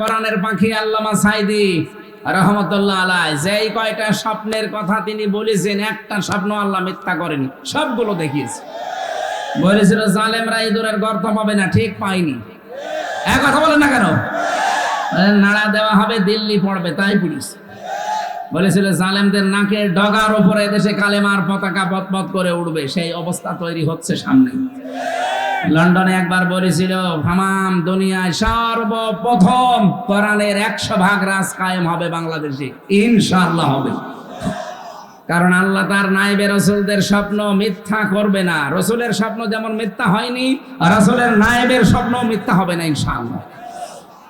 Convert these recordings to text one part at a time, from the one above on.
কোরআনের পাখি আল্লামা সাইদি রহমতুল্লাহ আলাই, যেই কয়টা স্বপ্নের কথা তিনি বলেছেন, একটা স্বপ্ন আল্লাহ মিথ্যা করেনি, সবগুলো দেখিয়েছে। বলেছিল, জালেমরা ইঁদুরের গর্ত পাবে না, ঠিক পাইনি এক কথা বলেন না কেন? নাড়া দেওয়া হবে, দিল্লি পড়বে, তাই পুলিশ। বলেছিল, জালেমদের নাকের ডগার উপরে দেশে কালেমার পতাকা পথপথ করে উঠবে সেই অবস্থা তৈরি হচ্ছে সামনে। লন্ডনে একবার বলেছিল, হামাম দুনিয়ায় সর্বপ্রথম কোরআনের একশো ভাগ রাজ কায়েম হবে বাংলাদেশে। ইনশাআল্লাহ হবে। কারণ আল্লাহ তার নাইবে রসুলদের স্বপ্ন মিথ্যা করবে না। রসুলের স্বপ্ন যেমন মিথ্যা হয়নি, রসুলের নাইবের স্বপ্ন মিথ্যা হবে না, ইনশাআল্লাহ।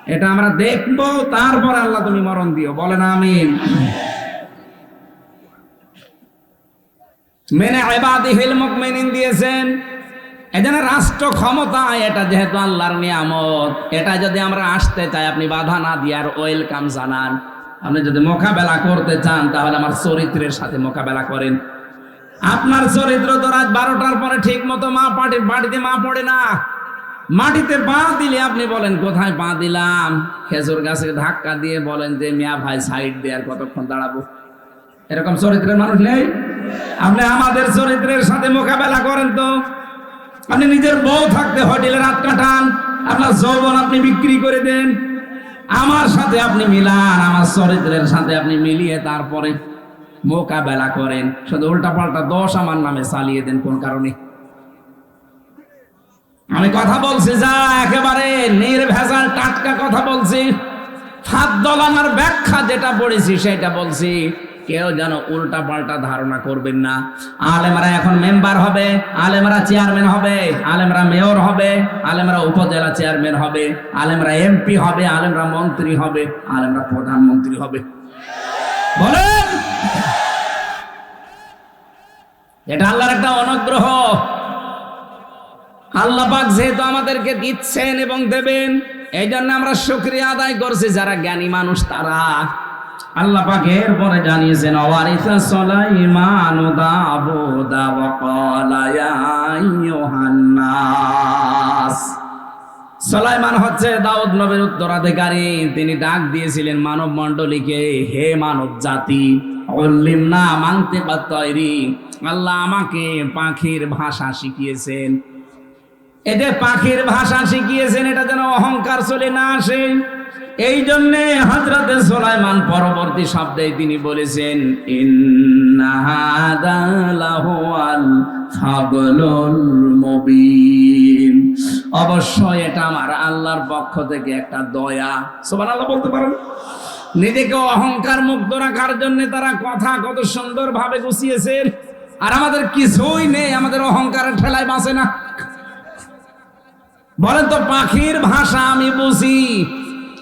এটা আমরা দেখব, তারপর আল্লাহ তুমি মরণ দিও। বলেন, আমিন। মেনে ইবাদিহিল মুকমিনিন দিয়েছেন এজন্য রাষ্ট্র ক্ষমতা এটা যেহেতু আল্লাহর নিয়ামত, এটা যদি আমরা আসতে চাই, আপনি বাধা না দিয়ে আর ওয়েলকাম জানান। আপনি যদি মোকাবেলা করতে চান, তাহলে আমার চরিত্রের সাথে মোকাবেলা করেন। আপনার চরিত্র তো রাত বারোটার পরে ঠিক মতো মা পাটি, বাড়িতে মা পড়ে না। মাটিতে পা দিলে আপনি বলেন, কোথায় পা দিলাম? খেজুর গাছে ধাক্কা দিয়ে বলেন যে, মিয়া ভাই, সাইড দিয়ে আর কতক্ষণ দাঁড়াবো? এরকম চরিত্রের মানুষ নেই? আপনি আমাদের চরিত্রের সাথে মোকাবেলা করেন তো। আপনি নিজের বউ থাকতে হোটেলে রাত কাটান, আপনার যৌবন আপনি বিক্রি করে দেন। আমার সাথে আপনি মিলান, আমার চরিত্রের সাথে আপনি মিলিয়ে তারপরে মোকাবেলা করেন। শুধু উল্টা পাল্টা দোষ আমার নামে চালিয়ে দেন, কোন কারণে? আমি কথা বলছি, যা একেবারে নির্ভেজাল, টাটকা কথা বলছি। হাত দলানোর ব্যাখ্যা যেটা পড়েছি, সেটা বলছি। কেউ যেন উল্টা পাল্টা ধারণা করবেন না। আলেমরা এখন মেম্বার হবে, আলেমরা চেয়ারম্যান হবে, আলেমরা মেয়র হবে, আলেমরা উপজেলা চেয়ারম্যান হবে, আলেমরা এমপি হবে, আলেমরা মন্ত্রী হবে, আলেমরা প্রধানমন্ত্রী হবে। বলেন! এটা আল্লাহর একটা অনুগ্রহ। আল্লাহ পাক যেহেতু আমাদেরকে দিচ্ছেন এবং দেবেন এই জন্য আমরা শুক্রিয়া আদায় করছি, যারা জ্ঞানী মানুষ তারা। আল্লাহ পাক এরপরে জানিয়েছেন অওয়ারিসা সুলাইমান সুলাইমান হচ্ছে দাউদ নবীর উত্তরাধিকারী। তিনি ডাক দিয়েছিলেন মানব মণ্ডলীকে, হে মানব জাতি না মানতে বা তৈরি। আল্লাহ আমাকে পাখির ভাষা শিখিয়েছেন। এতে পাখির ভাষা শিখিয়েছেন, এটা যেন অহংকার চলে না আসে। এই জন্যে হজরতে সোলাইমান পরবর্তী শব্দে তিনি বলেছেন অবশ্যই এটা আমার আল্লাহর পক্ষ থেকে একটা দয়া। সুবহানাল্লাহ বলতে পারেন। নিজেকে অহংকার মুক্ত রাখার জন্য তারা কথা কত সুন্দর ভাবে গুছিয়েছেন আর আমাদের কিছুই নেই, আমাদের অহংকারের ঠেলায় বাঁচে না। বলেন তো, পাখির ভাষা আমি বুঝি।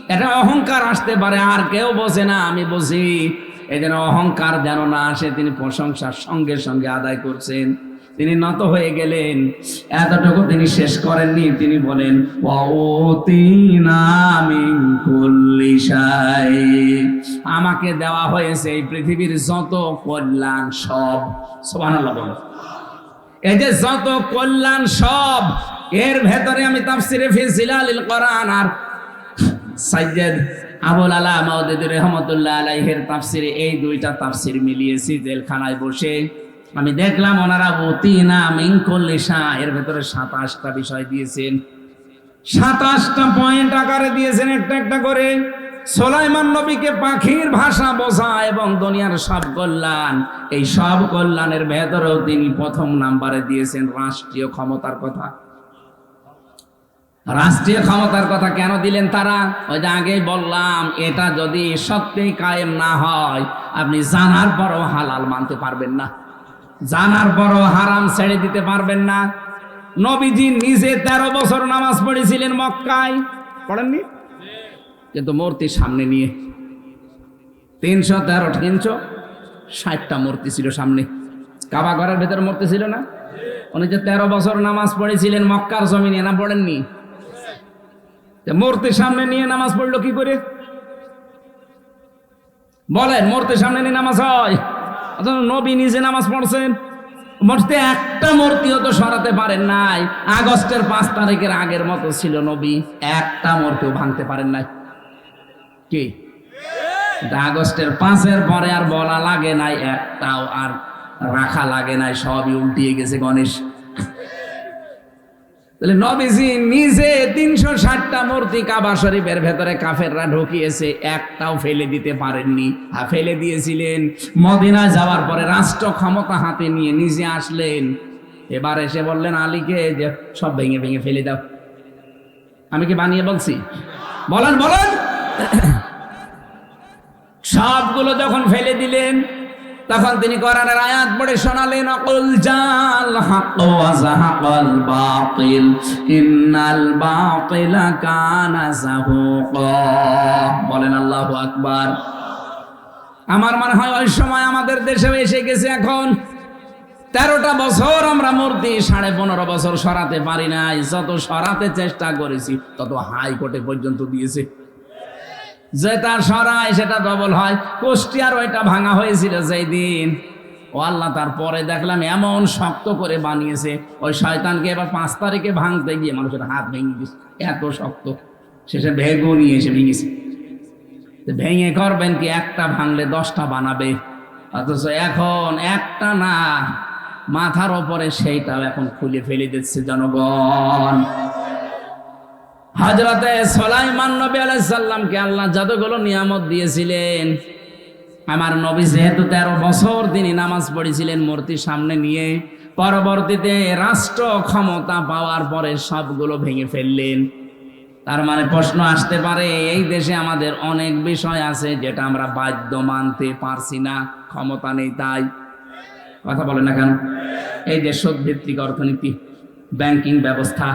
এটা অহংকার আসতে পারে, আর কেউ বোঝে না, আমি বুঝি। এই যেন অহংকার যেন না আসে, তিনি প্রশংসার সঙ্গে সঙ্গে আদায় করছেন। তিনি নত হয়ে গেলেন। এতটুকু তিনি শেষ করেননি। তিনি বলেন, "ওয়াউতিনা মিন আমাকে দেওয়া হয়েছে এই পৃথিবীর যত কল্যাণ সব। বলেন। এই যে যত কল্যাণ সব, এর ভেতরে আমি তাফসিরে ফি জিলালিল কোরআন আর সাইয়্যেদ আবুল আলা মাউদুদ রহমাতুল্লাহ আলাইহির তাফসিরে এই দুইটা তাফসির মিলিয়েছি জেলখানায় বসে। আমি দেখলাম ওনারা অতিনা মিনকুল্লিশা এর ভেতরে সাতাশটা বিষয় দিয়েছেন। সাতাশটা পয়েন্ট আকারে দিয়েছেন একটা একটা করে। সোলাইমান নবীকে পাখির ভাষা বোঝা এবং দুনিয়ার সব কল্যাণ, এই সব কল্যাণের ভেতরেও তিনি প্রথম নাম্বারে দিয়েছেন রাষ্ট্রীয় ক্ষমতার কথা। রাষ্ট্রীয় ক্ষমতার কথা কেন দিলেন তারা? ওই যে আগেই বললাম, এটা যদি সত্যিই কায়েম না হয়, আপনি জানার পরও হালাল মানতে পারবেন না। জানার পরও হারাম ছেড়ে দিতে পারবেন না। নবীজি নিজে তেরো বছর নামাজ পড়েছিলেন মক্কায়। পড়েননি? কিন্তু মূর্তি সামনে নিয়ে। তিনশো তেরো তিনশো ষাটটা মূর্তি ছিল সামনে। কাবা ঘরের ভেতর মূর্তি ছিল না? উনি যে তেরো বছর নামাজ পড়েছিলেন মক্কার জমিনে, না পড়েননি? মূর্তির সামনে নিয়ে নামাজ পড়ল কি করে? বলেন মূর্তির সামনে নিয়ে নামাজ হয়। নবী নিজে নামাজ পড়ছেন। মূর্তি একটা মূর্তিও তো সরাতে পারেন নাই। আগস্টের পাঁচ তারিখের আগের মতো ছিল নবী। একটা মূর্তিও ভাঙতে পারেন নাই। কি? আগস্টের পাঁচের পরে আর বলা লাগে নাই, একটাও আর রাখা লাগে নাই, সবই উল্টিয়ে গেছে গণেশ। তাহলে নবীজি নিজে তিনশো ষাটটা মূর্তি কাবা শরীফের ভেতরে কাফেররা ঢুকিয়েছে, একটাও ফেলে দিতে পারেননি। ফেলে দিয়েছিলেন। মদিনা যাওয়ার পরে রাষ্ট্র ক্ষমতা হাতে নিয়ে নিজে আসলেন। এবার এসে বললেন, আলীকে যে সব ভেঙে ভেঙে ফেলে দাও। আমি কি বানিয়ে বলছি? বলেন বলেন। সবগুলো যখন ফেলে দিলেন তখন তিনি কোরআনের আয়াত পড়ে শোনালেন, অকুল জাল হাক ওয়া জাহাকাল বাতিল, ইন্নাল বাতিলা কানা যাহুকা। বলেন, আল্লাহু আকবার। আমার মনে হয় ওই সময় আমাদের দেশে এসে গেছে এখন। তেরোটা বছর আমরা মূর্তি, সাড়ে পনেরো বছর সরাতে পারি নাই। যত সরাতে চেষ্টা করেছি, তত হাইকোর্টে পর্যন্ত দিয়েছে। যেটা সরায় সেটা ডবল হয়। কুষ্টিয়ার ওইটা ভাঙা হয়েছিল যেই দিন ও আল্লাহ তারপরে দেখলাম এমন শক্ত করে বানিয়েছে। ওই শয়তানকে এবার পাঁচ তারিখে ভাঙতে গিয়ে মানুষের হাত ভেঙে দিয়েছে এত শক্ত। শেষে ভেগো নিয়ে এসে ভেঙেছে। ভেঙে করবেন কি? একটা ভাঙলে দশটা বানাবে। অথচ এখন একটা না, মাথার ওপরে সেইটাও এখন খুলে ফেলে দিচ্ছে জনগণ। হজরতে সোলাইমান নবী আলাইসাল্লামকে আল্লাহ যতগুলো নিয়ামত দিয়েছিলেন, আমার নবী যেহেতু তেরো বছর তিনি নামাজ পড়েছিলেন মূর্তির সামনে নিয়ে, পরবর্তীতে রাষ্ট্র ক্ষমতা পাওয়ার পরে সবগুলো ভেঙে ফেললেন। তার মানে প্রশ্ন আসতে পারে, এই দেশে আমাদের অনেক বিষয় আছে যেটা আমরা বাধ্য মানতে পারছি না, ক্ষমতা নেই তাই। কথা বলেন না কেন? এই যে সুদ ভিত্তিক অর্থনীতি, ব্যাংকিং ব্যবস্থা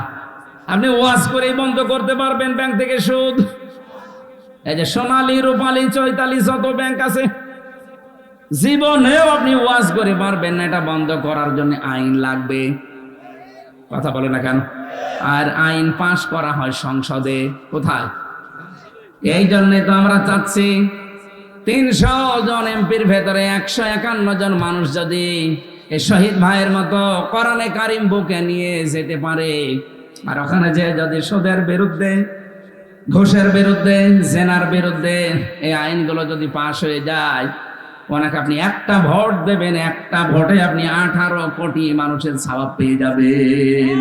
আপনি ওয়াজ করেই বন্ধ করতে পারবেন ব্যাংক থেকে সুদ। এই যে সোনালী, রূপালী, চৈতালি যত ব্যাংক আছে, জীবনেও আপনি ওয়াজ করে পারবেন না, এটা বন্ধ করার জন্য আইন লাগবে। কথা বলে না কেন? আর আইন পাশ করা হয় সংসদে, কোথায়? এই জন্যে তো আমরা চাচ্ছি তিনশো জন এমপির ভেতরে একশো একান্ন জন মানুষ যদি এই শহীদ ভাইয়ের মতো কোরআনে কারিম বুকে নিয়ে যেতে পারে আর ওখানে যে যদি সুদের বিরুদ্ধে, ঘুষের বিরুদ্ধে, জেনার বিরুদ্ধে এই আইনগুলো যদি পাশ হয়ে যায়, ওনাকে আপনি একটা ভোট দেবেন, একটা ভোটে আপনি আঠারো কোটি মানুষের স্বভাব পেয়ে যাবেন।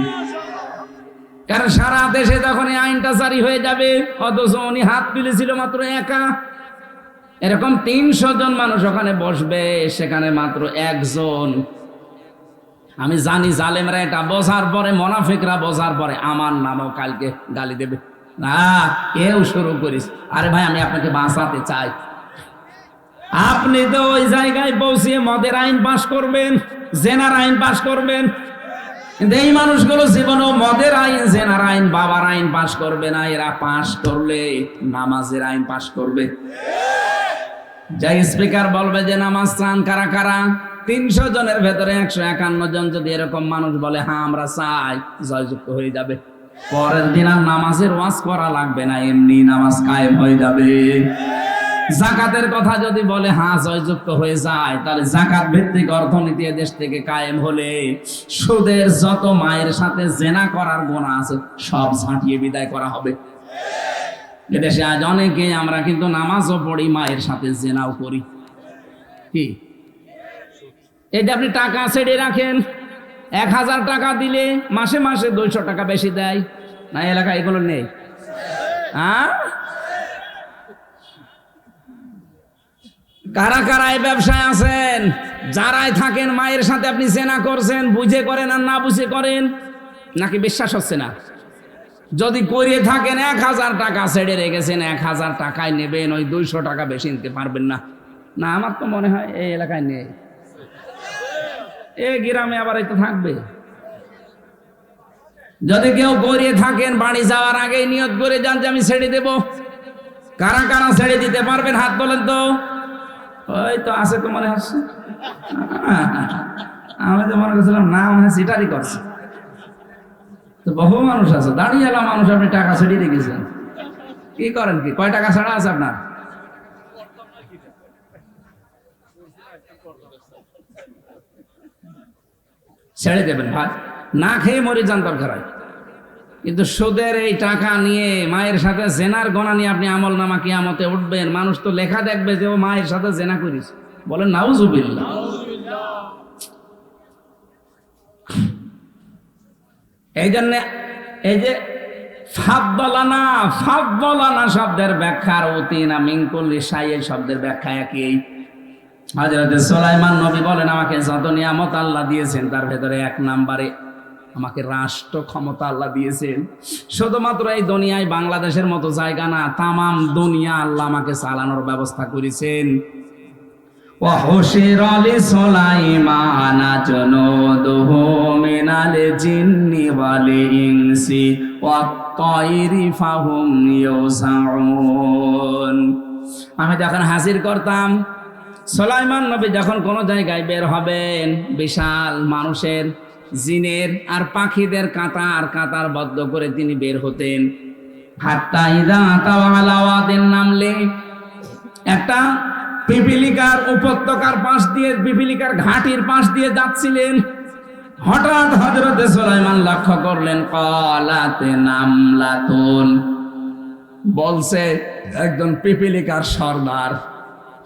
কারণ সারা দেশে তখন এই আইনটা জারি হয়ে যাবে, অথচ উনি হাত তুলেছিল মাত্র একা। এরকম তিনশো জন মানুষ ওখানে বসবে, সেখানে মাত্র একজন আমি জানি জালেমরা এটা বোঝার পরে, মোনাফিকরা বোঝার পরে আমার নামও কালকে গালি দেবে। না, কেউ শুরু করিস। আরে ভাই, আমি আপনাকে বাঁচাতে চাই। আপনি তো ওই জায়গায় পৌঁছিয়ে মদের আইন পাশ করবেন, জেনার আইন পাশ করবেন। কিন্তু এই মানুষগুলো জীবনেও মদের আইন, জেনার আইন, বাবার আইন পাশ করবে না। এরা পাশ করলে নামাজের আইন পাশ করবে। যাই স্পিকার বলবে যে, নামাজ চান কারা কারা? তিনশো জনের ভেতরে একশো একান্ন জন যদি এরকম মানুষ বলে হ্যাঁ আমরা চাই, জয়যুক্ত হয়ে যাবে। পরের দিন আর নামাজের ওয়াজ করা লাগবে না, এমনি নামাজ কায়েম হয়ে যাবে। জাকাতের কথা যদি বলে হ্যাঁ জয়যুক্ত হয়ে যায়, তাহলে জাকাত ভিত্তিক অর্থনীতি দেশ থেকে কায়েম হলে সুদের যত মায়ের সাথে জেনা করার গোনা আছে, সব ঝাঁটিয়ে বিদায় করা হবে। এদেশে আজ অনেকে, আমরা কিন্তু নামাজও পড়ি, মায়ের সাথে জেনাও করি। কি? এই যে আপনি টাকা ছেড়ে রাখেন, এক হাজার টাকা দিলে মাসে মাসে দুইশো টাকা বেশি দেয়। না এলাকা এগুলো নেই। হ্যাঁ? কারা কারা এই ব্যবসায় আছেন? যারাই থাকেন, মায়ের সাথে আপনি জেনা করছেন, বুঝে করেন আর না বুঝে করেন, নাকি বিশ্বাস হচ্ছে না? যদি করিয়ে থাকেন, এক হাজার টাকা ছেড়ে রেখেছেন, এক হাজার টাকায় নেবেন, ওই দুইশো টাকা বেশি নিতে পারবেন না। না, আমার তো মনে হয় এই এলাকায় নেই। এ গ্রামে আবার তো থাকবে। যদি কেউ গড়িয়ে থাকেন, বাড়ি যাওয়ার আগে নিয়ত করে যান যে আমি ছেড়ে দেব। কারা কারা ছেড়ে দিতে পারবেন হাত বলেন তো? ওই তো আছে তো মনে হচ্ছে। আমি তো মনে করছিলাম, না, মনে হয় সিটারই করছে। তো বহু মানুষ আছে, দাঁড়িয়ে মানুষ, আপনি টাকা ছেড়ে রেখেছেন কি করেন কি? কয় টাকা ছাড়া আছে আপনার? ছেড়ে দেবেন, ভাই। না খেয়ে মরে যান দরকার হয়। কিন্তু সুদের এই টাকা নিয়ে মায়ের সাথে জেনার গণা নিয়ে আপনি আমল নামা কিয়ামতে উঠবেন, মানুষ তো লেখা দেখবে যে ও মায়ের সাথে জেনা করিস বলেন, নাউজুবিল্লাহ। এই জন্য এই যে ফাব্বলানা ফাব্বলানা শব্দের ব্যাখ্যার অতিনা মিঙ্কুল্লি সাইয়ের শব্দের ব্যাখ্যা একই। হাজরতে সোলাইমান নবী বলেন আমাকে যত নিয়ামত আল্লাহ দিয়েছেন তার ভেতরে এক নাম্বারে আমাকে রাষ্ট্র ক্ষমতা আল্লাহ দিয়েছেন শুধুমাত্র এই দুনিয়ায় বাংলাদেশের মতো জায়গা না তামাম দুনিয়া আল্লাহ আমাকে চালানোর ব্যবস্থা করেছেন وحشر لسليمان جنوده من الجن والإنس والطير فهم يوزعون আমি যখন হাজির করতাম সোলাইমান নবী যখন কোনো জায়গায় বের হবেন, বিশাল মানুষের জিনের আর পাখিদের কাতার কাতার বদ্ধ করে তিনি বের হতেন। নামলে একটা পিপিলিকার উপত্যকার পাশ দিয়ে, পিপিলিকার ঘাটির পাশ দিয়ে যাচ্ছিলেন। হঠাৎ হজরতে সোলাইমান লক্ষ্য করলেন, কলাতে নামলাতুন। বলছে, একজন পিপিলিকার সর্দার।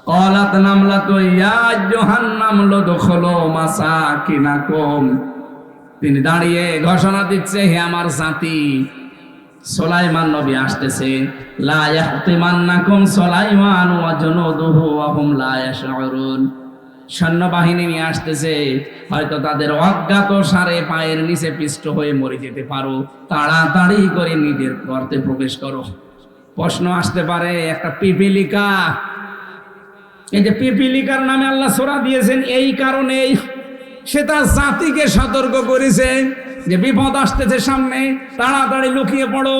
কলাত নামলাতু ইয়া জাহান্নাম লদখুলু মাসাকিনাকুম তিনি দাঁড়িয়ে ঘোষণা দিচ্ছে, হে আমার জাতি, সোলাইমান নবী আসতেছে। লা ইয়াহতিমান্নাকুম সোলাইমান ওয়া জুনুদুহু ওয়া হুম লা ইয়াশউরুন। সৈন্যবাহিনী নিয়ে আসতেছে, হয়তো তাদের অজ্ঞাত সারে পায়ের নিচে পিষ্ট হয়ে মরে যেতে পারো। তাড়াতাড়ি করে নিজের গর্তে প্রবেশ করো। প্রশ্ন আসতে পারে, একটা পিপিলিকা এই যে পিপিলিকার নামে আল্লাহ সোরা দিয়েছেন, এই কারণেই সে তার জাতিকে সতর্ক করেছে যে বিপদ আসতেছে সামনে, তাড়াতাড়ি লুকিয়ে পড়ো।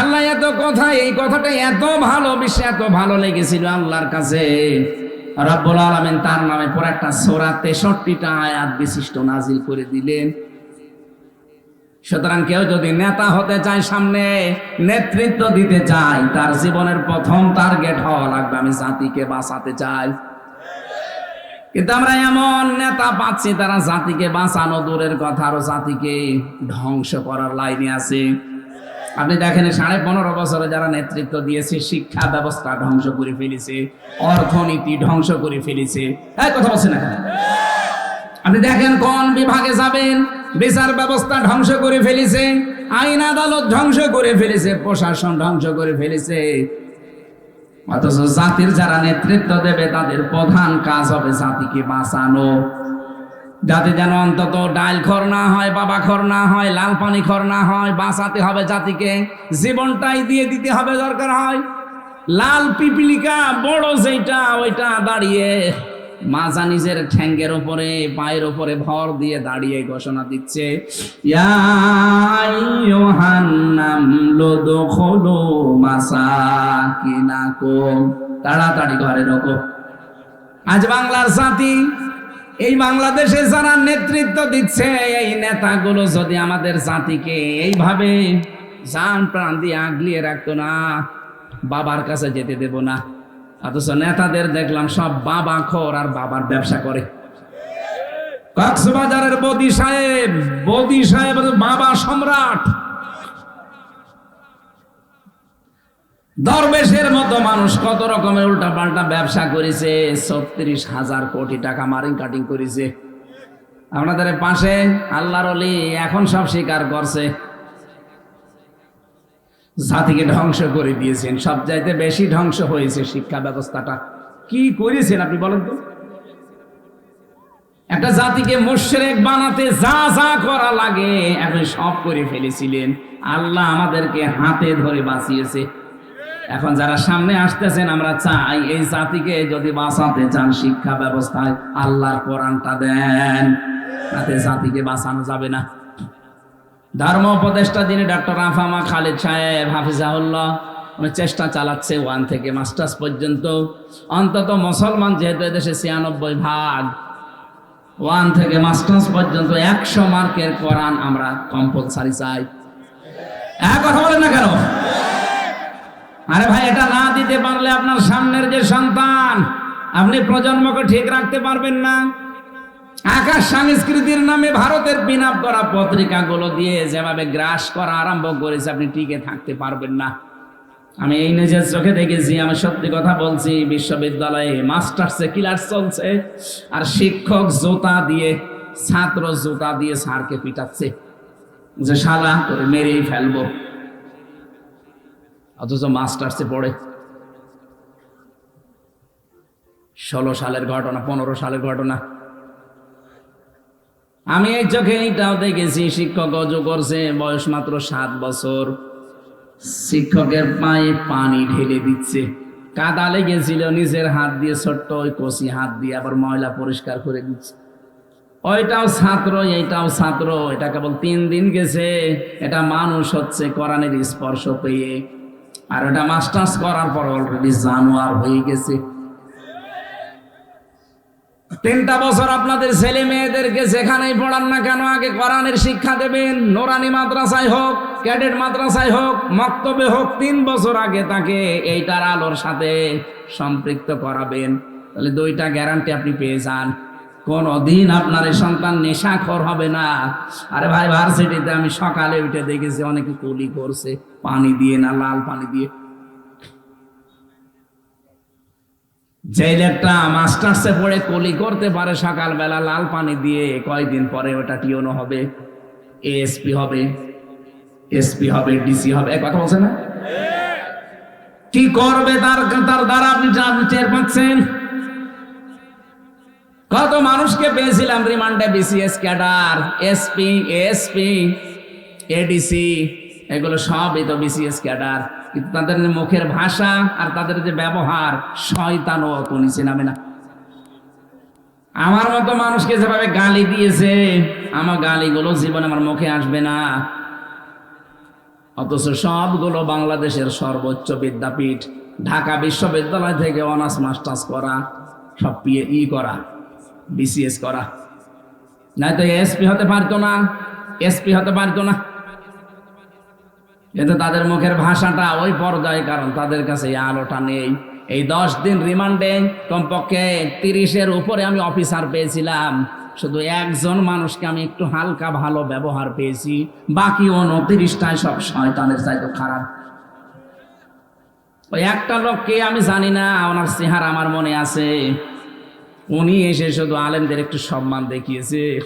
আল্লাহ এত কথা, এই কথাটা এত ভালো, বিশ্বে এত ভালো লেগেছিল আল্লাহর কাছে। রব্বুল আলমেন তার নামে পর একটা সোরা তেষট্টিটা আয়াত বিশিষ্ট নাজিল করে দিলেন। সুতরাং কেউ যদি নেতা হতে চায় সামনে, নেতৃত্ব দিতে চায়, তার জীবনের প্রথম টার্গেট হওয়া লাগবে আমি জাতিকে বাঁচাতে চাই। কিন্তু আমরা এমন নেতা পাচ্ছি, তারা জাতিকে বাঁচানো দূরের কথা, আরও জাতিকে ধ্বংস করার লাইনে আছে। আপনি দেখেন, সাড়ে পনেরো বছরে যারা নেতৃত্ব দিয়েছে, শিক্ষা ব্যবস্থা ধ্বংস করে ফেলেছে, অর্থনীতি ধ্বংস করে ফেলেছে। এই কথা বলছেন না আপনি দেখেন কোন বিভাগে যাবেন? বিচার ব্যবস্থা ধ্বংস করে ফেলেছে, আইন আদালত ধ্বংস করে ফেলেছে, প্রশাসন ধ্বংস করে ফেলেছে। অথচ জাতির যারা নেতৃত্ব দেবে, তাদের প্রধান কাজ হবে জাতিকে বাঁচানো। যাতে যেন অন্তত ডাইল খর না হয়, বাবা খর না হয়, লাল পানি খর না হয়, বাঁচাতে হবে জাতিকে। জীবনটাই দিয়ে দিতে হবে দরকার হয়। লাল পিপিলিকা বড় যেটা ওইটা দাঁড়িয়ে মাজা নিজের ঠ্যাঙ্গের ওপরে পায়ের ওপরে ভর দিয়ে দাঁড়িয়ে ঘোষণা দিচ্ছে তাড়াতাড়ি ঘরে ঢোকো। আজ বাংলার সাথী এই বাংলাদেশে যারা নেতৃত্ব দিচ্ছে, এই নেতাগুলো যদি আমাদের জাতিকে এইভাবে জান প্রাণ দিয়ে আগলিয়ে রাখতো না, বাবার কাছে যেতে দেব না। অথচ নেতাদের দেখলাম সব বাবা খোর আর বাবার ব্যবসা করে। কক্সবাজারের বদি সাহেব বদি সাহেব বাবা সম্রাট। দরবেশের মতো মানুষ কত রকমের উল্টা পাল্টা ব্যবসা করেছে, ছত্রিশ হাজার কোটি টাকা মারিং কাটিং করেছে। আপনাদের পাশে আল্লাহর অলি এখন সব স্বীকার করছে। জাতিকে ধ্বংস করে দিয়েছেন। সব চাইতে বেশি ধ্বংস হয়েছে শিক্ষা ব্যবস্থাটা। কি করেছেন আপনি বলেন তো? একটা জাতিকে মোশরেক বানাতে যা যা করা লাগে আপনি সব করে ফেলেছিলেন। আল্লাহ আমাদেরকে হাতে ধরে বাঁচিয়েছে। এখন যারা সামনে আসতেছেন, আমরা চাই এই জাতিকে যদি বাঁচাতে চান শিক্ষা ব্যবস্থায়, আল্লাহর কোরআনটা দেন। তাতে জাতিকে বাঁচানো যাবে না। ধর্ম উপদেষ্টা দিনে ডক্টর আফামা খালেদ সাহেব হাফিজাউল্লাহ উনি চেষ্টা চালাচ্ছে ওয়ান থেকে মাস্টার্স পর্যন্ত। অন্তত মুসলমান যেহেতু এদেশে ছিয়ানব্বই ভাগ, ওয়ান থেকে মাস্টার্স পর্যন্ত একশো মার্কের কোরআন আমরা কম্পালসারি চাই। এক কথা বলেন না কেন? আরে ভাই, এটা না দিতে পারলে আপনার সামনের যে সন্তান, আপনি প্রজন্মকে ঠিক রাখতে পারবেন না। আকাশ সংস্কৃতির নামে ভারতের পিনাপ করা পত্রিকাগুলো দিয়ে যেভাবে গ্রাস করা আরম্ভ করেছে, আপনি টিকে থাকতে পারবেন না। আমি এই নিজের চোখে দেখেছি, আমি সত্যি কথা বলছি, বিশ্ববিদ্যালয়ে মাস্টার্সে ক্লাস চলছে, আর শিক্ষক জোতা দিয়ে, ছাত্র জোতা দিয়ে স্যারকে পিটাচ্ছে। যে শালা করে মেরেই ফেলব। অথচ মাস্টার্সে পড়ে। ষোলো সালের ঘটনা, পনেরো সালের ঘটনা। আমি এই চোখে এইটাও দেখেছি, শিক্ষক অজু করছে, বয়স মাত্র সাত বছর। শিক্ষকের পায়ে পানি ঢেলে দিচ্ছে। কাদা লেগেছিল, নিজের হাত দিয়ে ছোট্ট ওই কষি হাত দিয়ে আবার ময়লা পরিষ্কার করে দিচ্ছে। ওইটাও ছাত্র, এইটাও ছাত্র, এটা কেবল তিন দিন গেছে, এটা মানুষ হচ্ছে কোরআনের স্পর্শ পেয়ে। আর ওটা মাস্টার্স করার পর অলরেডি জানোয়ার হয়ে গেছে। তিনটা বছর আপনাদের ছেলে মেয়েদেরকে যেখানেই পড়ান না কেন, আগে কোরআনের শিক্ষা দেবেন, নোরানি মাদ্রাসায় হোক, ক্যাডেট মাদ্রাসায় হোক, মক্তবে হোক, তিন বছর আগে তাকে এইটার আলোর সাথে সম্পৃক্ত করাবেন। তাহলে দুইটা গ্যারান্টি আপনি পেয়ে যান। কোনদিন আপনার এই সন্তান নেশাখর হবে না। আরে ভাই, ভার্সিটিতে আমি সকালে উঠে দেখেছি, অনেকে কুলি করছে, পানি দিয়ে না, লাল পানি দিয়ে। যে লোকটা মাস্টার্সে পড়ে কলি করতে পারে সকালবেলা লাল পানি দিয়ে, কয়দিন পরে ওটা টিওনো হবে, এএসপি হবে, এসপি হবে, ডিসি হবে, এক কথা বলছে না? কি করবে তার তার দ্বারা আপনি টের পাচ্ছেন? কত মানুষকে পেয়েছিলাম রিমান্ডে BCS cadre, SP SP ADC, এগুলো সবই তো বিসিএস ক্যাডার। কিন্তু তাদের মুখের ভাষা আর তাদের যে ব্যবহার শয়তানও অত নিচে নামে না। আমার মতো মানুষকে যেভাবে গালি দিয়েছে, আমার গালিগুলো জীবনে আমার মুখে আসবে না। অথচ সবগুলো বাংলাদেশের সর্বোচ্চ বিদ্যাপীঠ, ঢাকা বিশ্ববিদ্যালয় থেকে অনার্স, মাস্টার্স করা, সব পিএ ই করা বিসিএস করা। নাই তো এসপি হতে পারতো না এসপি হতে পারতো না। কিন্তু তাদের মুখের ভাষাটা ওই পর্যায়ে, কারণ তাদের কাছে আলোটা নেই। এই দশ দিন রিমান্ডে কমপক্ষে তিরিশের উপরে আমি অফিসার পেয়েছিলাম। শুধু একজন মানুষকে আমি একটু হালকা ভালো ব্যবহার পেয়েছি। বাকি উনত্রিশটায় সব সময় শয়তানের চাইতে খারাপ। ওই একটা লোককে আমি জানি না, ওনার চেহারা আমার মনে আছে। উনি এসে শুধু আলেমদের একটু সম্মান দেখিয়েছে।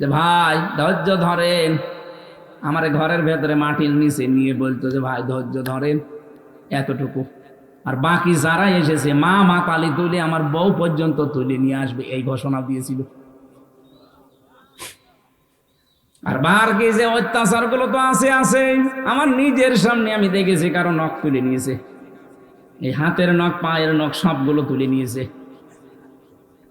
যে ভাই, ধৈর্য ধরেন। আমার ঘরের ভেতরে মাটির নিচে নিয়ে বলতো যে, ভাই, ধৈর্য ধরেন এতটুকু। আর বাকি যারা এসেছে, মা মা কালী তুলে আমার বউ পর্যন্ত তুলে নিয়ে আসবে, এই ঘোষণা দিয়েছিল। আর বাহারকে যে অত্যাচারগুলো তো আছে আছে। আমার নিজের সামনে আমি দেখেছি কারও নখ তুলে নিয়েছে। এই হাতের নখ, পায়ের নখ, সবগুলো তুলে নিয়েছে।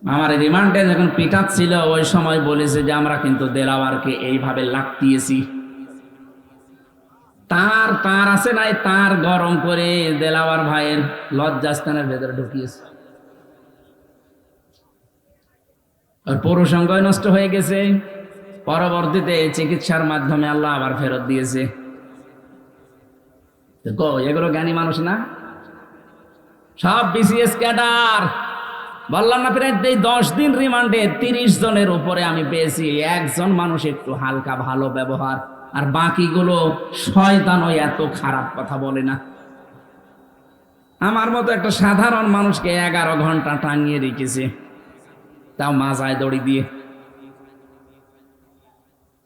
আমার রিমান্ডে যখন পিটাচ্ছিল, ওই সময় বলেছে যে, আমরা কিন্তু দেলাওয়ারকে এইভাবে লাকিয়েছি তার তার আছে নাই, তার গরম করে দেলাওয়ার ভাইয়ের লজ্জাস্থানের ভেতরে ঢুকিয়েছে। ওর পুরুষঙ্গ নষ্ট হয়ে গেছে। পরবর্তীতে চিকিৎসার মাধ্যমে আল্লাহ আবার ফেরত দিয়েছে। এগুলো জ্ঞানী মানুষ না? সব বিসিএস ক্যাডার। বললাম না প্রায়, এই দশ দিন রিমান্ডে তিরিশ জনের উপরে আমি পেয়েছি। একজন মানুষ একটু হালকা, ভালো ব্যবহার। আর বাকিগুলো শয়তান ওই এত খারাপ কথা বলে না। আমার মতো একটা সাধারণ মানুষকে এগারো ঘণ্টা টাঙিয়ে রেখেছে। তাও মাজায় দড়ি দিয়ে।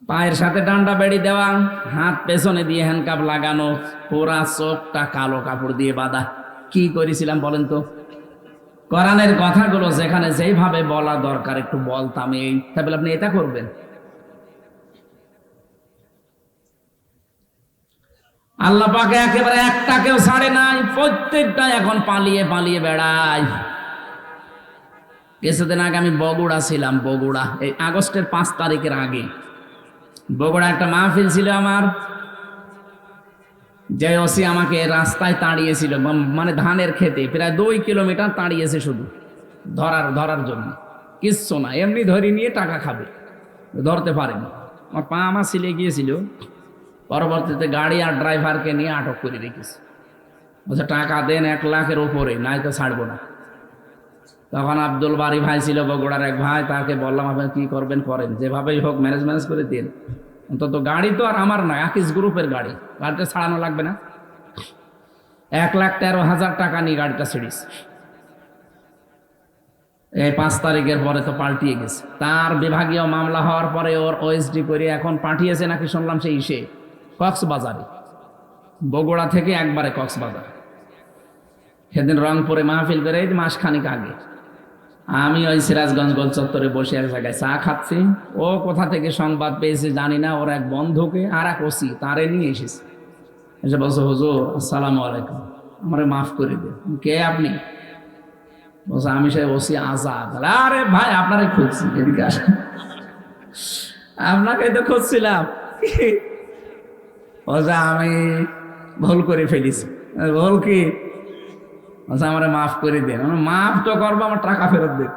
পায়ের সাথে ডান্ডা বেড়ি দেওয়া, হাত পেছনে দিয়ে হ্যান্ডকাপ লাগানো, পোড়া চোখটা কালো কাপড় দিয়ে বাঁধা। কি করেছিলাম বলেন তো? কোরআনের কথাগুলো যেখানে যেইভাবে বলা দরকার, একটু বলতাম এই। তাহলে আপনি এটা করবেন? আল্লাহ পাকে একেবারে একটা কেউ ছাড়ে নাই, প্রত্যেকটা এখন পালিয়ে পালিয়ে বেড়ায়। কিছুদিন আগে আমি বগুড়া ছিলাম, বগুড়া। এই আগস্টের পাঁচ তারিখের আগে। বগুড়া একটা মাহফিল ছিল আমার। যে ওসি আমাকে রাস্তায় তাড়িয়েছিল মানে ধানের খেতে। প্রায় দুই কিলোমিটার তাড়িয়েছে শুধু, ধরার ধরার জন্য। কিচ্ছু না, এমনি ধরে নিয়ে টাকা খাবে। ধরতে পারেনি। আমার পা আমার সিলে গিয়েছিল। পরবর্তীতে গাড়ি আর ড্রাইভারকে নিয়ে আটক করে রেখেছে। বলছে, টাকা দেন এক লাখের ওপরে, নাই তো ছাড়বো না। তখন আব্দুল বাড়ি ভাই ছিল বগুড়ার এক ভাই, তাকে বললাম, আপনি কি করবেন, করেন, যেভাবেই হোক ম্যানেজ ম্যানেজ করে দিন। অন্তত গাড়ি তো আর আমার নয়, আকিস গ্রুপের গাড়ি, গাড়িটা ছাড়ানো লাগবে না। এক লাখ তেরো হাজার টাকা নিয়ে গাড়িটা ছিড়িস এই পাঁচ তারিখের পরে তো পাল্টিয়ে গেছে। তার বিভাগীয় মামলা হওয়ার পরে ওর ওএসডি করে এখন পাঠিয়েছে নাকি শুনলাম সেই ইসে। কক্সবাজারে। বগুড়া থেকে একবারে কক্সবাজার। সেদিন রংপুরে মাহফিল করে এই যে মাসখানিক আগে। আমি ওই সিরাজগঞ্জ গোল চত্বরে বসে এক জায়গায় চা খাচ্ছি। ও কোথা থেকে সংবাদ পেয়েছে জানি না, ওর এক বন্ধুকে আর এক ওসি, তারে নিয়ে এসেছে। এসে বলছে, হুজুর, আসসালামু আলাইকুম। আমারে মাফ করে দে। কে আপনি? বলছে, আমি সে ওসি আজাদ। আরে ভাই, আপনারে খুঁজছি। এদিকে আপনাকে তো খুঁজছিলাম। বলছে আমি ভুল করে ফেলিছি। ভুল কি? বলছে আমার মাফ করে দেন আমি, মাফ তো করব আমার টাকা ফেরত দেন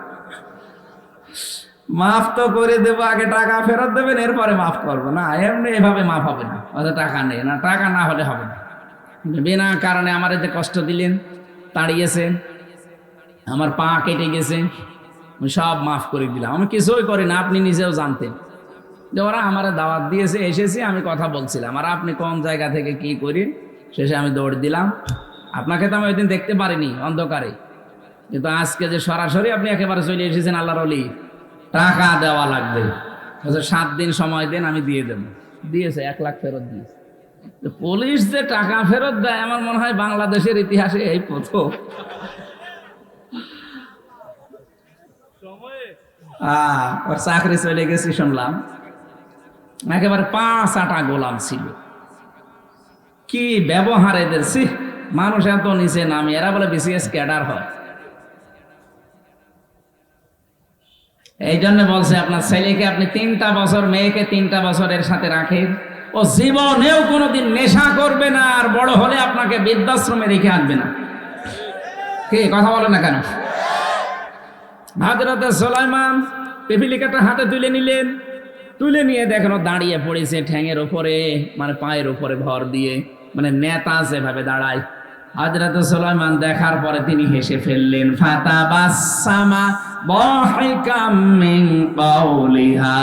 মাফ তো করে দেবো আগে টাকা ফেরত দেবেন এরপরে মাফ করব। না এমনি এভাবে মাফ হবে না। বলছে টাকা নেই। না টাকা না হলে হবে না। বিনা কারণে আমার যে কষ্ট দিলেন তাড়িয়েছেন আমার পা কেটে গেছে সব মাফ করে দিলাম। আমি কিছুই করি না আপনি নিজেও জানতেন। যে ওরা আমার দাওয়াত দিয়েছে, এসেছি, আমি কথা বলছিলাম। আর আপনি কোন জায়গা থেকে কি করি শেষে আমি দৌড় দিলাম। আপনাকে তো আমি ওই দিন দেখতে পারিনি, অন্ধকারে। কিন্তু আজকে যে সরাসরি আপনি একেবারে চলে এসেছেন আল্লাহর অলি টাকা দেওয়া লাগবে। সাত দিন সময় দেন, আমি দিয়ে দেবো। দিয়েছে, এক লাখ ফেরত দিয়েছে। পুলিশ যে টাকা ফেরত দেয়, আমার মনে হয় বাংলাদেশের ইতিহাসে এই প্রথম। ওর চাকরি চলে গেছি, শুনলাম। একেবারে পাঁচ আটা গোলাম ছিল। কি ব্যবহার এদের? সি মানুষ এত নিচে নামে, এরা বলে বিসিএস ক্যাডার হয়। এই জন্য বলছে, আপনার ছেলেকে আপনি তিনটা বছর, মেয়েকে তিনটা বছরের সাথে রাখেন। ও জীবনেও কোনোদিন নেশা করবে না, আর বড় হলে আপনাকে বৃদ্ধাশ্রমে রেখে আনবে না। কে, কথা বলে না কেন? হাজরতে সোলাইমান পিপিলিকাটা হাতে তুলে নিলেন। তুলে নিয়ে দেখেন ও দাঁড়িয়ে পড়েছে ঠ্যাঙের ওপরে মানে পায়ের উপরে ভর দিয়ে মানে নেতা যেভাবে দাঁড়ায় হাজরত সোলাইমান দেখার পরে তিনি হেসে ফেললেন ফাতা বাসামা বহিকাম মিন কাউলিহা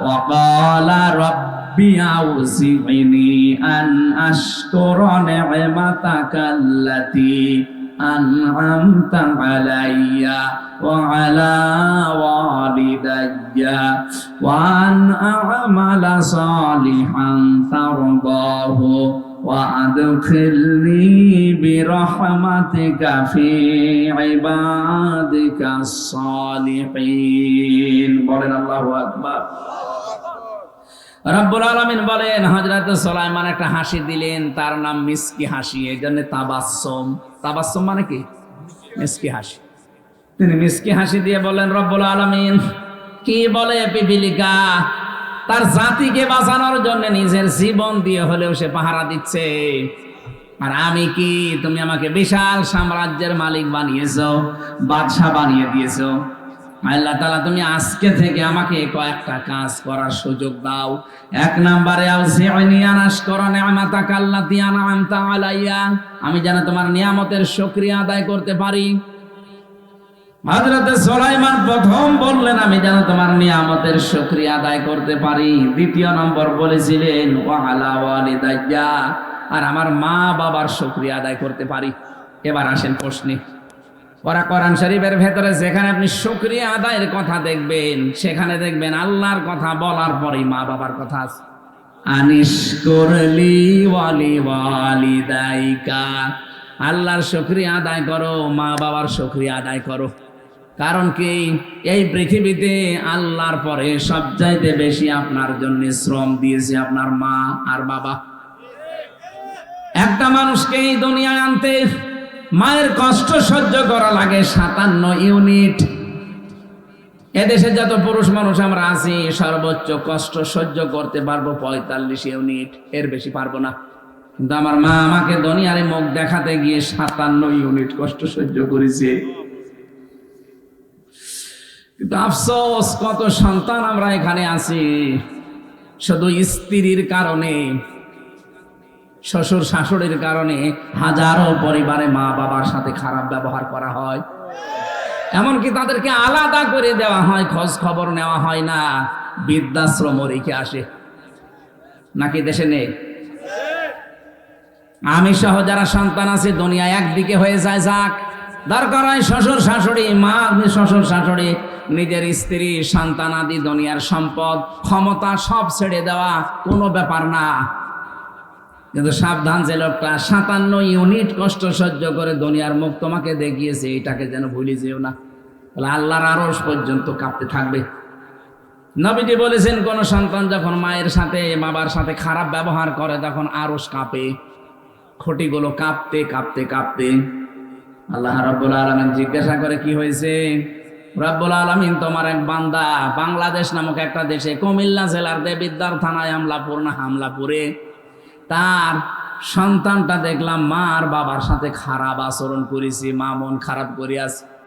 ওয়া ক্বালা রাব্বি আউজিনি আন আশকুরা নি'মাতাকা আল্লাতী أنعمت علي وعلى والدي وأن أعمل صالحا ترضاه وأدخلني برحمتك في عبادك الصالحين بولن الله أكبر রব্বুল আলমিন বলেন হজরত সোলাইমান একটা হাসি দিলেন তার নাম মিসকি হাসি এই জন্য তাবাসম তাবাসম মানে কি মিসকি হাসি তিনি মিসকি হাসি দিয়ে বলেন রব্বুল আলমিন কি বলে পিপিলিকা? তার জাতিকে বাঁচানোর জন্য নিজের জীবন দিয়ে হলেও সে পাহারা দিচ্ছে। আর আমি কি? তুমি আমাকে বিশাল সাম্রাজ্যের মালিক বানিয়েছো, বাদশাহ বানিয়ে দিয়েছ। আল্লাহ তালা তুমি আজকে থেকে আমাকে কয়েকটা কাজ করার সুযোগ দাও। এক নাম্বারে আমি যেন তোমার নিয়ামতের সক্রিয় আদায় করতে পারি। হজরতে সোলাইমান প্রথম বললেন, আমি যেন তোমার নিয়ামতের সক্রিয় আদায় করতে পারি। দ্বিতীয় নম্বর বলেছিলেন আর আমার মা বাবার সক্রিয় আদায় করতে পারি। এবার আসেন প্রশ্নে। ওরা কোরআন শরীফের ভেতরে যেখানে আপনি শুক্রিয়া আদায়ের কথা দেখবেন, সেখানে দেখবেন আল্লাহর কথা বলার পরেই মা বাবার কথা আছে। আনিস করলি ওয়ালি ওয়ালিদাইকা, আল্লাহর শুক্রিয়া আদায় করো, মা বাবার শুক্রিয়া আদায় করো। কারণ কি? এই পৃথিবীতে আল্লাহর পরে সবচাইতে বেশি আপনার জন্য শ্রম দিয়েছে আপনার মা আর বাবা। একটা মানুষকে এই দুনিয়ায় আনতে মায়ের কষ্ট সহ্য করা লাগে সাতান্ন ইউনিট। এদেশে যত পুরুষ মানুষ আমরা আছি, সর্বোচ্চ কষ্ট সহ্য করতে পারব পঁয়তাল্লিশ ইউনিট। এর বেশি পারব না। কিন্তু আমার মা আমাকে দুনিয়ারে মুখ দেখাতে গিয়ে সাতান্ন ইউনিট কষ্ট সহ্য করেছে। কিন্তু আফসোস, কত সন্তান আমরা এখানে আছি। শুধু স্ত্রীর কারণে, শ্বশুর শাশুড়ির কারণে হাজারো পরিবারে মা বাবার সাথে খারাপ ব্যবহার করা হয়। এমনকি তাদেরকে আলাদা করে দেওয়া হয়, খোঁজ খবর নেওয়া হয় না। বৃদ্ধাশ্রম রেখে আসে। নাকি দেশে নেই? আমি সহ যারা সন্তান আছে, দুনিয়া একদিকে হয়ে যায়, যাক। দরকার হয় শ্বশুর শাশুড়ি, মা, শ্বশুর শাশুড়ি, নিজের স্ত্রী, সন্তান আদি, দুনিয়ার সম্পদ, ক্ষমতা সব ছেড়ে দেওয়া কোনো ব্যাপার না। কিন্তু সাবধান যে লোকটা, সাতান্ন ইউনিট কষ্ট সহ্য করে দুনিয়ার মুখ তোমাকে দেখিয়েছে, এটাকে যেন ভুলে যেও না। তাহলে আল্লাহর আরস পর্যন্ত কাঁপতে থাকবে। নবীজি বলেছেন, কোন সন্তান যখন মায়ের সাথে, বাবার সাথে খারাপ ব্যবহার করে, তখন আরস কাঁপে। খুঁটিগুলো কাঁপতে কাঁপতে কাঁপতে। আল্লাহ রাব্বুল আলামিন জিজ্ঞাসা করে, কি হয়েছে? রাব্বুল আলামিন, তোমার এক বান্দা বাংলাদেশ নামক একটা দেশে কুমিল্লা জেলার দেবিদ্দার থানায় হামলাপুর না হামলাপুরে তার সন্তানটা দেখলাম মা আর বাবার সাথে খারাপ আচরণ করেছি, মা মন খারাপ করিয়াছে।